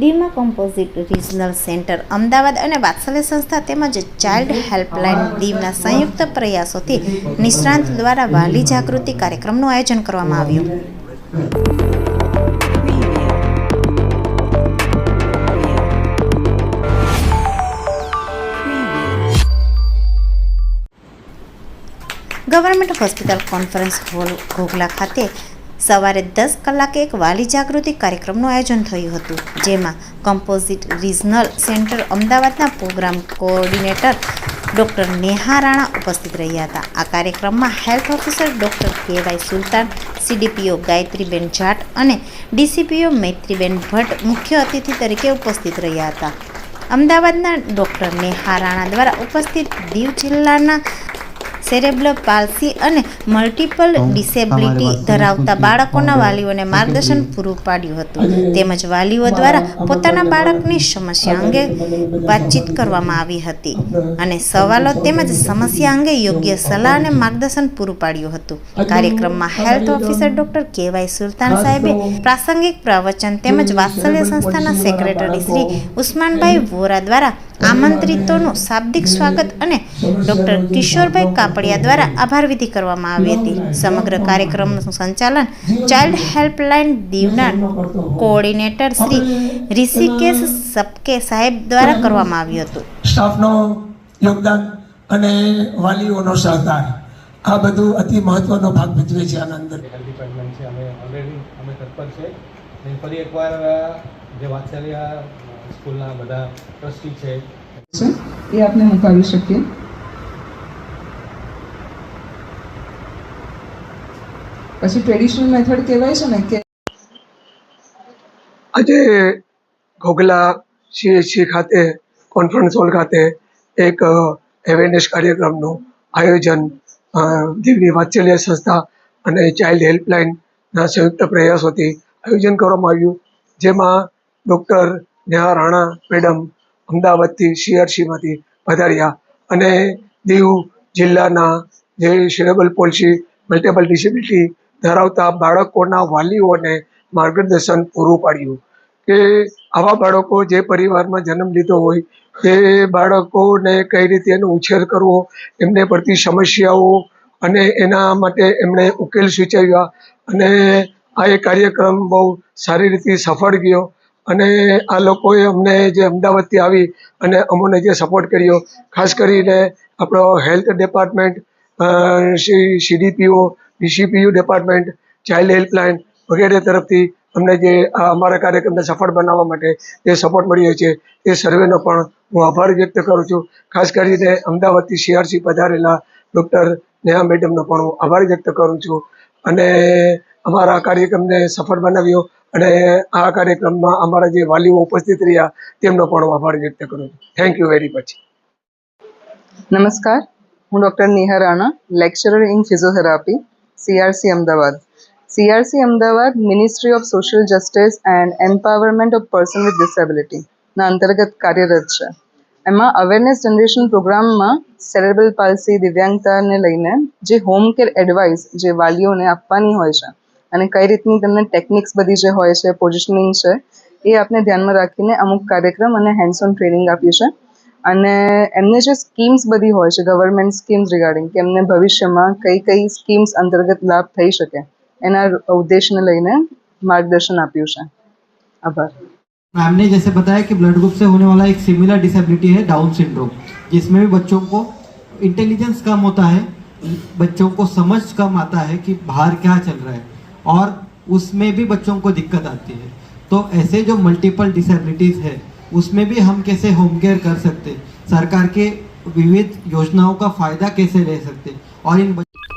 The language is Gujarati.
દીવમાં કમ્પોઝિટ રિજનલ સેન્ટર અમદાવાદ અને વાત્સલ્ય સંસ્થા તેમજ ચાઇલ્ડ હેલ્પલાઇન દીવના સંયુક્ત પ્રયાસોથી નિષ્ણાંત દ્વારા વાલી જાગૃતિ કાર્યક્રમનું આયોજન કરવામાં આવ્યું. Government hospital conference hall, Ghoghla ખાતે સવારે દસ કલાકે એક વાલી જાગૃતિ કાર્યક્રમનું આયોજન થયું હતું, જેમાં કમ્પોઝિટ રિજનલ સેન્ટર અમદાવાદના programme coordinator doctor Neha Rana ઉપસ્થિત રહ્યા હતા. આ કાર્યક્રમમાં હેલ્થ ઓફિસર ડૉક્ટર કેવાય સુલતાન, સીડીપીઓ ગાયત્રીબેન જાટ અને ડીસીપીઓ મૈત્રીબેન ભટ્ટ મુખ્ય અતિથિ તરીકે ઉપસ્થિત રહ્યા હતા. અમદાવાદના ડૉક્ટર નેહા રાણા દ્વારા ઉપસ્થિત દીવ જિલ્લાના સેરેબ્રલ પાલ્સી અને મલ્ટિપલ ડિસેબિલિટી ધરાવતા બાળકોના વાલીઓને માર્ગદર્શન પૂરું પાડ્યું હતું. તેમજ વાલીઓ દ્વારા પોતાના બાળકની સમસ્યા અંગે વાતચીત કરવામાં આવી હતી. અને સવાલો તેમજ સમસ્યા અંગે યોગ્ય સલાહ અને માર્ગદર્શન પૂરું પાડ્યું હતું. કાર્યક્રમમાં હેલ્થ ઓફિસર ડોક્ટર કેવાય સુલતાન સાહેબે પ્રાસંગિક પ્રવચન તેમજ વાત્સલ્ય સંસ્થાના સેક્રેટરી શ્રી ઉસ્માનભાઈ વોરા દ્વારા આમંત્રિતોનું શાબ્દિક સ્વાગત અને ડોક્ટર કિશોરભાઈ કાપડિયા દ્વારા આભાર વિધિ કરવામાં આવી હતી. સમગ્ર કાર્યક્રમનું સંચાલન ચાઇલ્ડ હેલ્પલાઇન દીવના કોઓર્ડિનેટર શ્રી ઋષિકેશ સપકે સાહેબ દ્વારા કરવામાં આવ્યું હતું. સ્ટાફનો યોગદાન અને વાલીઓનો સહકાર આ બધું અતિ મહત્વનો ભાગ ભજવે છે આના અંદર. હેલ્થ ડિપાર્ટમેન્ટ છે અમે ઓલરેડી અમે તત્પર છે. અને ફરી એકવાર જે વાત્સલ્ય સ્કૂલના બધા ટ્રસ્ટી છે છે. એ આપને મુકાવી શકીએ? પછી ટ્રેડિશનલ મેથડ કહેવાય છે ને કે આજે ઘોઘલા સીએચસી ખાતે કોન્ફરન્સ હોલ ખાતે એક અવેરનેસ કાર્યક્રમનું આયોજન દીવની વાત્સલ્ય સંસ્થા અને ચાઇલ્ડ હેલ્પલાઇનના સંયુક્ત પ્રયાસોથી આયોજન કરવામાં આવ્યું. જેમાં ડૉક્ટર નેહા રાણા મેડમ અમદાવાદથી સીઆરસીમાંથી પધાર્યા અને દીવ જિલ્લાના જે સેરેબલ પોલિસી મલ્ટિપલ ડિસેબિલિટી ધરાવતા બાળકોના વાલીઓને માર્ગદર્શન પૂરું પાડ્યું કે આવા બાળકો જે પરિવારમાં જન્મ લીધો હોય, તે બાળકોને કઈ રીતે એનો ઉછેર કરવો, એમને પડતી સમસ્યાઓ અને એના માટે એમણે ઉકેલ સૂચવ્યા અને આ એ કાર્યક્રમ બહુ સારી રીતે સફળ ગયો અને આ લોકોએ અમને જે અમદાવાદથી આવી અને અમોને જે સપોર્ટ કર્યો, ખાસ કરીને આપણો health department Shri CDPO DCPU department child helpline વગેરે તરફથી અમને જે આ અમારા કાર્યક્રમને સફળ બનાવવા માટે જે સપોર્ટ મળ્યો છે તે સર્વેનો પણ હું આભાર વ્યક્ત કરું છું. ખાસ કરીને અમદાવાદથી સીઆરસી પધારેલા ડૉક્ટર નેહા મેડમનો પણ હું આભાર વ્યક્ત કરું છું. અને અમારા કાર્યક્રમને સફળ બનાવ્યો અને આ કાર્યક્રમમાં અમારા જે વાલીઓ ઉપસ્થિત રહ્યા, તેમનો પણ હું આભાર વ્યક્ત કરું છું. થેન્ક યુ વેરી મચ નમસ્કાર. હું doctor Neha Rana lecturer in physiotherapy CRC Ahmedabad CRC Ahmedabad ministry of social justice and empowerment of person with ડિસેબિલિટીના અંતર્ગત કાર્યરત છે. એમાં અવેરનેસ જનરેશન પ્રોગ્રામમાં સેરેબ્રલ પાલ્સી દિવ્યાંગતાને લઈને જે હોમ કેર એડવાઇસ જે વાલીઓને આપવાની હોય છે અને કઈ રીતની તમને ટેકનિક્સ બધી જે હોય છે પોઝિશનિંગ છે, એ આપને ધ્યાનમાં રાખીને અમુક કાર્યક્રમ અને હેન્ડસોન ટ્રેનિંગ આપ્યું છે અને એમને જે સ્કીમ્સ બધી હોય છે ગવર્મેન્ટ સ્કીમ્સ રિગાર્ડિંગ કે એમને ભવિષ્યમાં કઈ કઈ સ્કીમ્સ અંતર્ગત લાભ થઈ શકે એના ઉદ્દેશને લઈને માર્ગદર્શન આપ્યું છે આભાર मैम ने जैसे बताया कि ब्लड ग्रुप से होने वाला एक सिमिलर डिसेबिलिटी है डाउन सिंड्रोम जिसमें भी बच्चों को इंटेलिजेंस कम होता है बच्चों को समझ कम आता है कि बाहर क्या चल रहा है और उसमें भी बच्चों को दिक्कत आती है तो ऐसे जो मल्टीपल डिसेबिलिटीज है उसमें भी हम कैसे होम केयर कर सकते सरकार के विविध योजनाओं का फायदा कैसे ले सकते और इन बच्चों